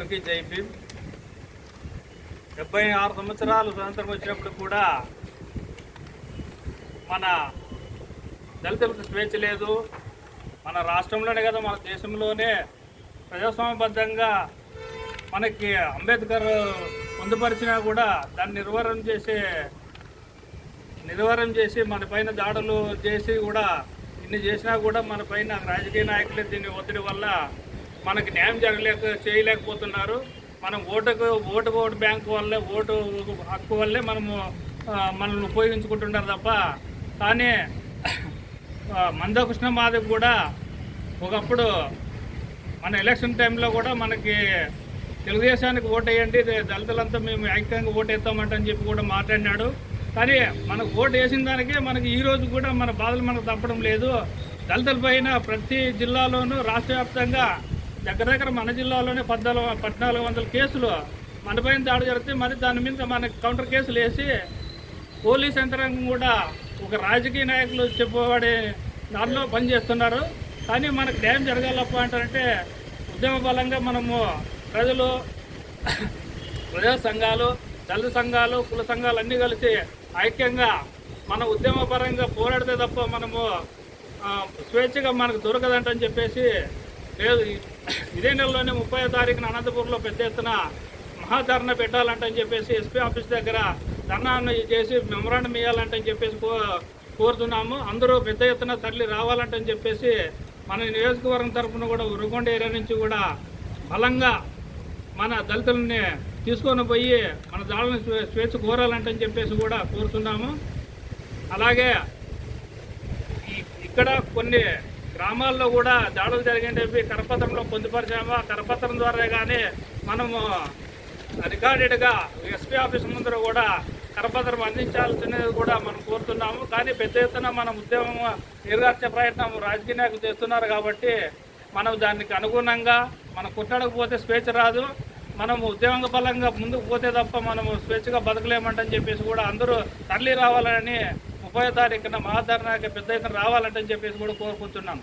అందరికీ జై భీమ్. డెబ్బై ఆరు సంవత్సరాలు స్వతంత్రం వచ్చినప్పుడు కూడా మన దళితులకు స్వేచ్ఛ లేదు. మన రాష్ట్రంలోనే కదా మన దేశంలోనే ప్రజాస్వామ్యబద్ధంగా మనకి అంబేద్కర్ పొందుపరిచినా కూడా దాన్ని నిర్వహణ చేసే నిర్వహణ చేసి మన పైన దాడులు చేసి కూడా ఇన్ని చేసినా కూడా మన పైన రాజకీయ నాయకులు దీని ఒత్తిడి వల్ల మనకి న్యాయం జరగలేక చేయలేకపోతున్నారు. మనం ఓటుకు ఓటు ఓటు బ్యాంకు వల్లే ఓటు హక్కు వల్లే మనము మనల్ని ఉపయోగించుకుంటున్నారు తప్ప కానీ మందకృష్ణ మాధవ్ కూడా ఒకప్పుడు మన ఎలక్షన్ టైంలో కూడా మనకి తెలుగుదేశానికి ఓటు వేయండి దళితులంతా మేము ఐక్యంగా ఓటు చెప్పి కూడా మాట్లాడినాడు. కానీ మనకు ఓటు వేసిన దానికే మనకి ఈరోజు కూడా మన బాధలు మనకు తప్పడం లేదు. దళితుల పైన ప్రతి జిల్లాలోనూ రాష్ట్ర వ్యాప్తంగా దగ్గర దగ్గర మన జిల్లాలోనే పద్నాలుగు పద్నాలుగు వందల కేసులు మన పైన దాడి జరిగితే మరి దాని మీద మనకి కౌంటర్ కేసులు వేసి పోలీస్ యంత్రాంగం కూడా ఒక రాజకీయ నాయకులు చెప్పబడే దానిలో పనిచేస్తున్నారు. కానీ మనకు న్యాయం జరగాలప్ప అంటారంటే ఉద్యమ బలంగా మనము ప్రజలు ప్రజా సంఘాలు దళిత సంఘాలు కుల సంఘాలు అన్నీ కలిసి ఐక్యంగా మన ఉద్యమపరంగా పోరాడితే తప్ప మనము స్వేచ్ఛగా మనకు దొరకదంటని చెప్పేసి లేదు ఇదే నెలలోనే ముప్పై తారీఖున అనంతపురంలో పెద్ద ఎత్తున మహాధరణ పెట్టాలంటని చెప్పేసి ఎస్పీ ఆఫీస్ దగ్గర ధర్నా చేసి మెమరాండం ఇవ్వాలంటని చెప్పేసి కో కోరుతున్నాము. అందరూ పెద్ద ఎత్తున తరలి రావాలంటని చెప్పేసి మన నియోజకవర్గం తరఫున కూడా ఉరుగొండ ఏరియా నుంచి కూడా బలంగా మన దళితులని తీసుకొని పోయి మన దాడులను స్వేచ్ఛ కోరాలంటని చెప్పేసి కూడా కోరుతున్నాము. అలాగే ఇక్కడ కొన్ని గ్రామాల్లో కూడా దాడులు జరిగేవి కరపత్రంలో పొందుపరిచామా? కరపత్రం ద్వారా కానీ మనము రికార్డెడ్గా ఎస్పీ ఆఫీస్ ముందర కూడా కరపత్రం అందించాల్సినది కూడా మనం కోరుతున్నాము. కానీ పెద్ద ఎత్తున మన ఉద్యమం నిర్గార్చే ప్రయత్నం రాజకీయ నాయకులు చేస్తున్నారు కాబట్టి మనం దానికి అనుగుణంగా మనం కొట్టడకపోతే స్వేచ్ఛ రాదు. మనం ఉద్యమ బలంగా ముందుకు పోతే తప్ప మనము స్వేచ్ఛగా బతకలేమంటని చెప్పేసి కూడా అందరూ తరలి రావాలని ముప్పై తారీఖున మహాధరణ పెద్ద ఎత్తున రావాలంటని చెప్పేసి కూడా కోరుకుంటున్నాను